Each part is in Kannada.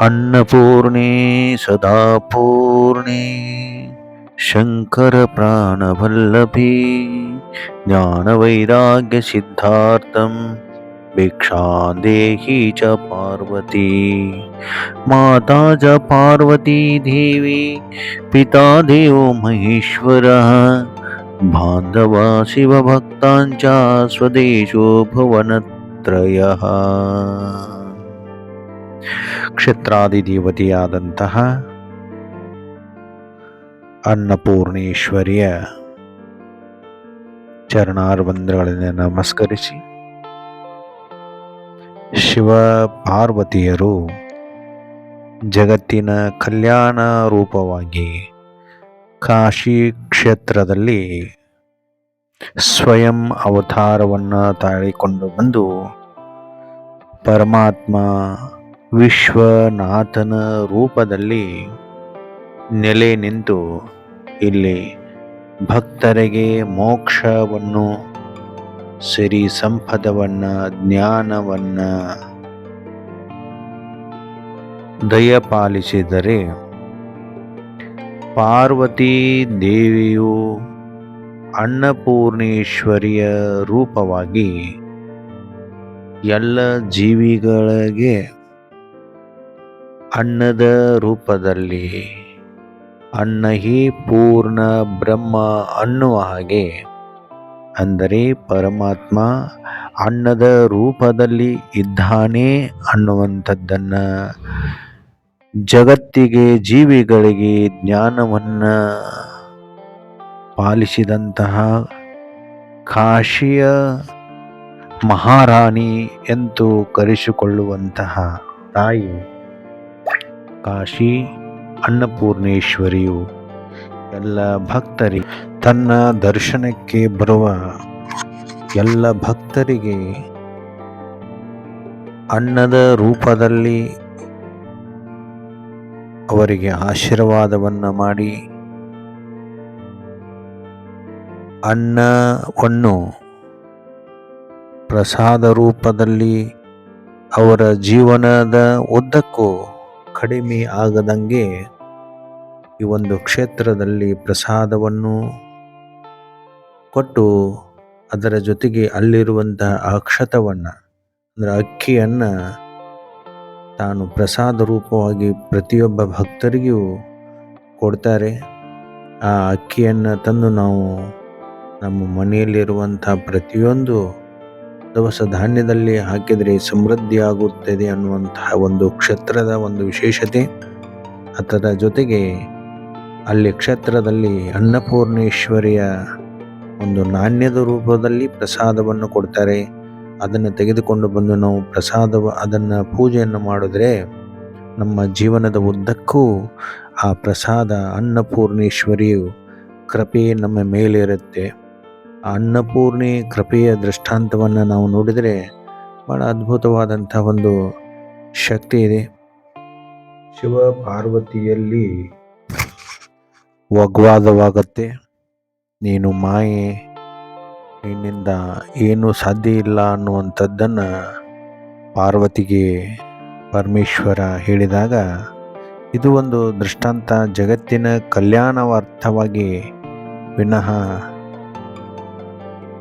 अन्नपूर्णे सदा पूर्णे शङ्करप्राणवल्लभी ज्ञानवैराग्यसिद्धार्थं भिक्षां देहि च पार्वती। माता च पार्वती देवी, पिता देवो महेश्वरः। बान्धवा शिवभक्ताञ्च स्वदेशो भुवनत्रयः। ಕ್ಷೇತ್ರಾದಿದೇವತೆಯಾದಂತಹ ಅನ್ನಪೂರ್ಣೇಶ್ವರಿಯ ಚರಣಾರ್ಬಂಧಗಳನ್ನು ನಮಸ್ಕರಿಸಿ ಶಿವ ಪಾರ್ವತಿಯರು ಜಗತ್ತಿನ ಕಲ್ಯಾಣ ರೂಪವಾಗಿ ಕಾಶಿ ಕ್ಷೇತ್ರದಲ್ಲಿ ಸ್ವಯಂ ಅವತಾರವನ್ನು ತಾಳಿಕೊಂಡು ಬಂದು ಪರಮಾತ್ಮ ವಿಶ್ವನಾಥನ ರೂಪದಲ್ಲಿ ನೆಲೆ ನಿಂತು ಇಲ್ಲಿ ಭಕ್ತರಿಗೆ ಮೋಕ್ಷವನ್ನು, ಸಿರಿ ಸಂಪದವನ್ನು, ಜ್ಞಾನವನ್ನು ದಯಪಾಲಿಸಿದರೆ ಪಾರ್ವತಿ ದೇವಿಯು ಅನ್ನಪೂರ್ಣೇಶ್ವರಿಯ ರೂಪವಾಗಿ ಎಲ್ಲ ಜೀವಿಗಳಿಗೆ ಅನ್ನದ ರೂಪದಲ್ಲಿ. ಅನ್ನ ಹಿ ಪೂರ್ಣ ಬ್ರಹ್ಮ ಅನ್ನುವ ಹಾಗೆ. ಅಂದರೆ ಪರಮಾತ್ಮ ಅನ್ನದ ರೂಪದಲ್ಲಿ ಇದ್ದಾನೆ ಅನ್ನುವಂಥದ್ದನ್ನು ಜಗತ್ತಿಗೆ ಜೀವಿಗಳಿಗೆ ಜ್ಞಾನವನ್ನು ಪಾಲಿಸಿದಂತಹ ಕಾಶಿಯ ಮಹಾರಾಣಿ ಎಂದು ಕರೆಸಿಕೊಳ್ಳುವಂತಹ ತಾಯಿ. ಕಾಶಿ ಅನ್ನಪೂರ್ಣೇಶ್ವರಿಯು ಎಲ್ಲ ಭಕ್ತರಿ ತನ್ನ ದರ್ಶನಕ್ಕೆ ಬರುವ ಎಲ್ಲ ಭಕ್ತರಿಗೆ ಅನ್ನದ ರೂಪದಲ್ಲಿ ಅವರಿಗೆ ಆಶೀರ್ವಾದವನ್ನು ಮಾಡಿ ಅನ್ನವನ್ನು ಪ್ರಸಾದ ರೂಪದಲ್ಲಿ ಅವರ ಜೀವನದ ಉದ್ದಕ್ಕೂ ಕಡಿಮೆ ಆಗದಂಗೆ ಈ ಒಂದು ಕ್ಷೇತ್ರದಲ್ಲಿ ಪ್ರಸಾದವನ್ನು ಕೊಟ್ಟು ಅದರ ಜೊತೆಗೆ ಅಲ್ಲಿರುವಂತಹ ಅಕ್ಷತವನ್ನು ಅಂದರೆ ಅಕ್ಕಿಯನ್ನು ತಾನು ಪ್ರಸಾದ ರೂಪವಾಗಿ ಪ್ರತಿಯೊಬ್ಬ ಭಕ್ತರಿಗೂ ಕೊಡ್ತಾರೆ. ಆ ಅಕ್ಕಿಯನ್ನು ತಂದು ನಾವು ನಮ್ಮ ಮನೆಯಲ್ಲಿರುವಂಥ ಪ್ರತಿಯೊಂದು ದವಸ ಧಾನ್ಯದಲ್ಲಿ ಹಾಕಿದರೆ ಸಮೃದ್ಧಿಯಾಗುತ್ತದೆ ಅನ್ನುವಂತಹ ಒಂದು ಕ್ಷೇತ್ರದ ಒಂದು ವಿಶೇಷತೆ. ಅದರ ಜೊತೆಗೆ ಅಲ್ಲಿ ಕ್ಷೇತ್ರದಲ್ಲಿ ಅನ್ನಪೂರ್ಣೇಶ್ವರಿಯ ಒಂದು ನಾಣ್ಯದ ರೂಪದಲ್ಲಿ ಪ್ರಸಾದವನ್ನು ಕೊಡ್ತಾರೆ. ಅದನ್ನು ತೆಗೆದುಕೊಂಡು ಬಂದು ನಾವು ಪ್ರಸಾದ ಅದನ್ನು ಪೂಜೆಯನ್ನು ಮಾಡಿದ್ರೆ ನಮ್ಮ ಜೀವನದ ಉದ್ದಕ್ಕೂ ಆ ಪ್ರಸಾದ ಅನ್ನಪೂರ್ಣೇಶ್ವರಿಯು ಕೃಪೆ ನಮ್ಮ ಮೇಲಿರುತ್ತೆ. ಅನ್ನಪೂರ್ಣಿ ಕೃಪೆಯ ದೃಷ್ಟಾಂತವನ್ನು ನಾವು ನೋಡಿದರೆ ಭಾಳ ಅದ್ಭುತವಾದಂಥ ಒಂದು ಶಕ್ತಿ ಇದೆ. ಶಿವ ಪಾರ್ವತಿಯಲ್ಲಿ ವಗ್ವಾದವಾಗತ್ತೆ. ನೀನು ಮಾಯೆ ನಿನ್ನಿಂದ ಏನೂ ಸಾಧ್ಯ ಇಲ್ಲ ಅನ್ನುವಂಥದ್ದನ್ನು ಪಾರ್ವತಿಗೆ ಪರಮೇಶ್ವರ ಹೇಳಿದಾಗ ಇದು ಒಂದು ದೃಷ್ಟಾಂತ ಜಗತ್ತಿನ ಕಲ್ಯಾಣವಾರ್ಥವಾಗಿ ವಿನಃ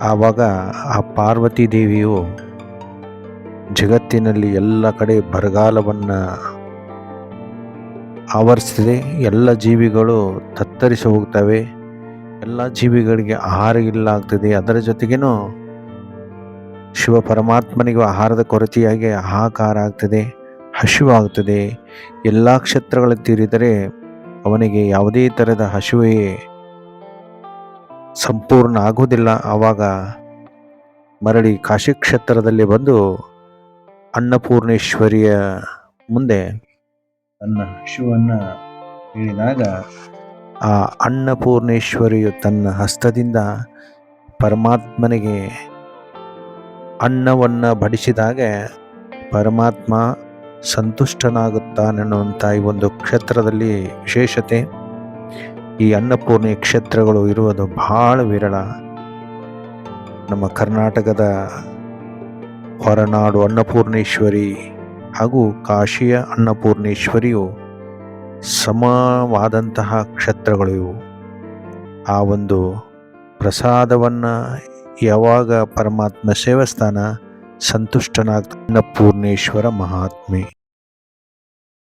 ಆವಾಗ ಆ ಪಾರ್ವತಿ ದೇವಿಯು ಜಗತ್ತಿನಲ್ಲಿ ಎಲ್ಲ ಕಡೆ ಬರಗಾಲವನ್ನು ಆವರಿಸಿದೆ. ಎಲ್ಲ ಜೀವಿಗಳು ತತ್ತರಿಸಿ ಹೋಗ್ತವೆ. ಎಲ್ಲ ಜೀವಿಗಳಿಗೆ ಆಹಾರ ಇಲ್ಲ ಆಗ್ತದೆ ಅದರ ಜೊತೆಗೇನು ಶಿವ ಪರಮಾತ್ಮನಿಗೂ ಆಹಾರದ ಕೊರತೆಯಾಗಿ ಹಾಹಾಕಾರ ಆಗ್ತದೆ, ಹಸಿವಾಗ್ತದೆ. ಎಲ್ಲ ಕ್ಷೇತ್ರಗಳು ತೀರಿದರೆ ಅವನಿಗೆ ಯಾವುದೇ ಥರದ ಹಸಿವೆ ಸಂಪೂರ್ಣ ಆಗೋದಿಲ್ಲ ಆವಾಗ ಮರಳಿ ಕಾಶಿ ಕ್ಷೇತ್ರದಲ್ಲಿ ಬಂದು ಅನ್ನಪೂರ್ಣೇಶ್ವರಿಯ ಮುಂದೆ ತನ್ನ ಶಿವನ್ನು ಹೇಳಿದಾಗ ಆ ಅನ್ನಪೂರ್ಣೇಶ್ವರಿಯು ತನ್ನ ಹಸ್ತದಿಂದ ಪರಮಾತ್ಮನಿಗೆ ಅನ್ನವನ್ನು ಬಡಿಸಿದಾಗ ಪರಮಾತ್ಮ ಸಂತುಷ್ಟನಾಗುತ್ತಾನೆನ್ನುವಂಥ ಈ ಒಂದು ಕ್ಷೇತ್ರದಲ್ಲಿ ವಿಶೇಷತೆ. ಈ ಅನ್ನಪೂರ್ಣಿ ಕ್ಷೇತ್ರಗಳು ಇರುವುದು ಬಹಳ ವಿರಳ. ನಮ್ಮ ಕರ್ನಾಟಕದ ಹೊರನಾಡು ಅನ್ನಪೂರ್ಣೇಶ್ವರಿ ಹಾಗೂ ಕಾಶಿಯ ಅನ್ನಪೂರ್ಣೇಶ್ವರಿಯು ಸಮವಾದಂತಹ ಕ್ಷೇತ್ರಗಳು ಇವು. ಆ ಒಂದು ಪ್ರಸಾದವನ್ನು ಯಾವಾಗ ಪರಮಾತ್ಮ ಸೇವಸ್ಥಾನ ಸಂತುಷ್ಟನಾಗ್ತ ಅನ್ನಪೂರ್ಣೇಶ್ವರ ಮಹಾತ್ಮೆ.